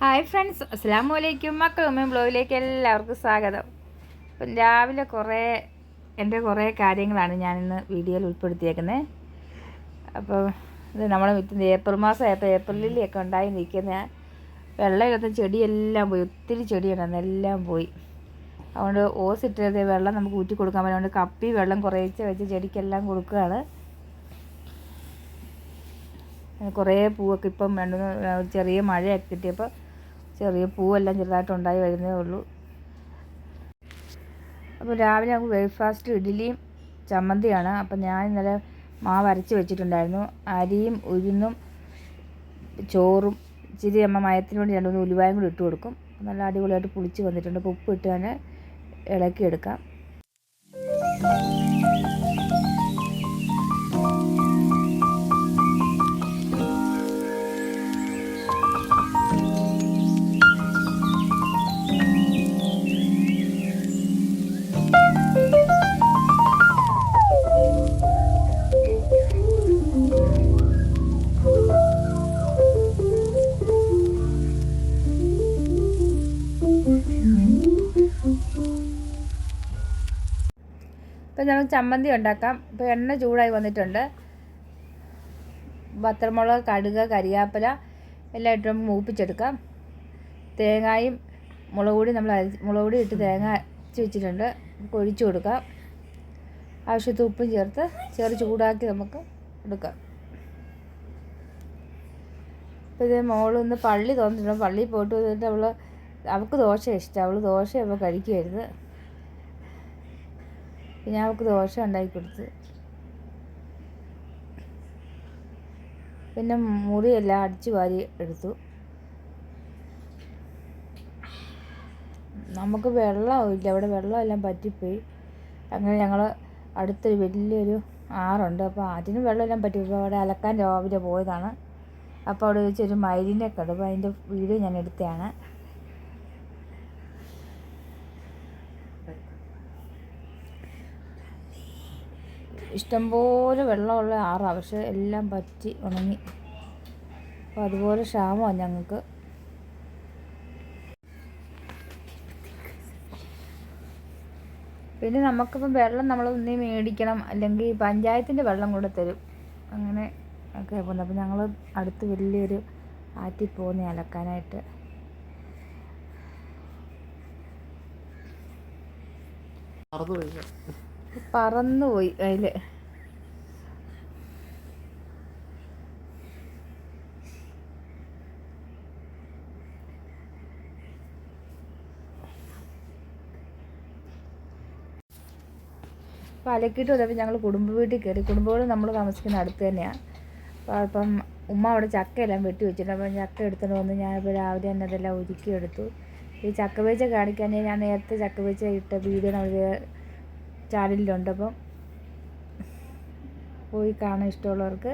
Hi friends അസ്സാം വലൈക്കും മക്കൾ ഉമ്മയും ബ്ലോഗിലേക്ക് എല്ലാവർക്കും സ്വാഗതം. അപ്പം രാവിലെ കുറേ എന്റെ കുറേ കാര്യങ്ങളാണ് ഞാനിന്ന് വീഡിയോയിൽ ഉൾപ്പെടുത്തിയേക്കുന്നത് അപ്പോൾ ഇത് നമ്മൾ വിറ്റുന്ന ഏപ്രിൽ മാസമായപ്പോൾ ഏപ്രിൽ ലില്ലിയൊക്കെ ഉണ്ടായി നിൽക്കുന്ന. വെള്ളമില്ലാത്ത ചെടിയെല്ലാം പോയി. ഒത്തിരി ചെടിയുണ്ടായിരുന്നു. എല്ലാം പോയി. അതുകൊണ്ട് ഓസിട്ടത് വെള്ളം നമുക്ക് ഊറ്റി കൊടുക്കാൻ പറ്റും. അതുകൊണ്ട് കപ്പി വെള്ളം കുറേച്ച് വെച്ച് ചെടിക്കെല്ലാം കൊടുക്കുകയാണ്. കുറേ പൂവൊക്കെ ഇപ്പം രണ്ട് ചെറിയ മഴയൊക്കെ കിട്ടിയപ്പോൾ ചെറിയ പൂവെല്ലാം ചെറുതായിട്ട് ഉണ്ടായി വരുന്നേ ഉള്ളൂ. അപ്പോൾ രാവിലെ നമുക്ക് ബ്രേക്ക്ഫാസ്റ്റ് ഇഡ്ഡലിയും ചമ്മന്തിയാണ്. അപ്പം ഞാൻ ഇന്നലെ മാവ് അരച്ച് വെച്ചിട്ടുണ്ടായിരുന്നു. അരിയും ഉഴുന്നും ചോറും ഇച്ചിരി അമ്മ മയത്തിന് വേണ്ടി രണ്ടു മൂന്ന് ഉലുവായും കൂടി ഇട്ട് കൊടുക്കും. നല്ല അടിപൊളിയായിട്ട് പുളിച്ച് വന്നിട്ടുണ്ട്. അപ്പോൾ ഉപ്പ് ഇട്ട് തന്നെ ഇളക്കിയെടുക്കാം. ഇപ്പം നമുക്ക് ചമ്മന്തി ഉണ്ടാക്കാം. ഇപ്പോൾ എണ്ണ ചൂടായി വന്നിട്ടുണ്ട്. പത്രമുളക് കടുക് കരിയാപ്പില എല്ലാം ഇട്ട് നമുക്ക് മൂപ്പിച്ചെടുക്കാം. തേങ്ങയും മുളക് പൊടി നമ്മൾ അരച്ച് മുളക് പൊടി ഇട്ട് തേങ്ങ അരച്ച് വെച്ചിട്ടുണ്ട്. നമുക്ക് ഒഴിച്ചു കൊടുക്കാം. ആവശ്യത്തിന് ഉപ്പും ചേർത്ത് ചെറു ചൂടാക്കി നമുക്ക് എടുക്കാം. ഇപ്പോൾ ഇതേ മോളൊന്ന് പള്ളി തോന്നിട്ടുണ്ട് പള്ളിയിൽ പോയിട്ട് വന്നിട്ട് അവൾ അവൾക്ക് ദോശ ഇഷ്ടം. അവൾ ദോശ ഇപ്പോൾ കഴിക്കുമായിരുന്നു പിന്നെ അവൾക്ക് ദോശ ഉണ്ടാക്കി കൊടുത്ത്. പിന്നെ മുറിയെല്ലാം അടിച്ചു വാരി എടുത്തു. നമുക്ക് വെള്ളമില്ല അവിടെ വെള്ളമെല്ലാം പറ്റിപ്പോയി. അങ്ങനെ ഞങ്ങൾ അടുത്തൊരു വലിയൊരു ആറുണ്ട്. അപ്പോൾ അതിന് വെള്ളമെല്ലാം പറ്റിപ്പോയി. അവിടെ അലക്കാൻ രാവിലെ പോയതാണ്. അപ്പോൾ അവിടെ വെച്ചൊരു മൈലിനെ കണ്ടു അപ്പോൾ അതിന്റെ വീഡിയോ ഞാൻ എടുത്തതാണ്. ഇഷ്ടംപോലെ വെള്ളമുള്ള ആറാണ് പക്ഷെ എല്ലാം പറ്റി ഉണങ്ങി. അപ്പോൾ അതുപോലെ ക്ഷാമമാണ് ഞങ്ങൾക്ക് പിന്നെ നമുക്കിപ്പം വെള്ളം നമ്മൾ ഒന്നേ മേടിക്കണം അല്ലെങ്കിൽ പഞ്ചായത്തിന്റെ വെള്ളം കൂടെ തരും. അങ്ങനെ ഒക്കെ പോകുന്നത് അപ്പോൾ ഞങ്ങൾ അടുത്ത് വലിയൊരു ആറ്റിൽ പോകുന്ന അലക്കാനായിട്ട്. പറന്നുപോയി അതിൽ അപ്പോൾ അലക്കിയിട്ട് വന്നപ്പോൾ ഞങ്ങൾ കുടുംബ വീട്ടിൽ കയറി കുടുംബ വീട് നമ്മൾ താമസിക്കുന്ന അടുത്ത് തന്നെയാണ് അപ്പോൾ അപ്പം ഉമ്മ അവിടെ ചക്കയെല്ലാം വെട്ടി വെച്ചിട്ടുണ്ട്. അപ്പം ചക്ക എടുത്തുകൊണ്ട് വന്ന് ഞാനിപ്പോൾ രാവിലെ തന്നെ അതെല്ലാം ഒരുക്കി എടുത്തു. ഈ ചക്ക വേച്ച കാണിക്കാൻ ഞാൻ നേരത്തെ ചക്ക വേച്ച ഇട്ട വീഡിയോ നമ്മൾ ചാനലിലുണ്ട് അപ്പം പോയി കാണാൻ ഇഷ്ടമുള്ളവർക്ക്.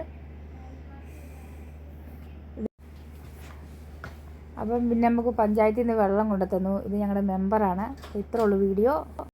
അപ്പം പിന്നെ നമുക്ക് പഞ്ചായത്തിൽ നിന്ന് വെള്ളം കൊണ്ടു തന്നു ഇത് ഞങ്ങളുടെ മെമ്പറാണ്. ഇത്രയുള്ളൂ വീഡിയോ.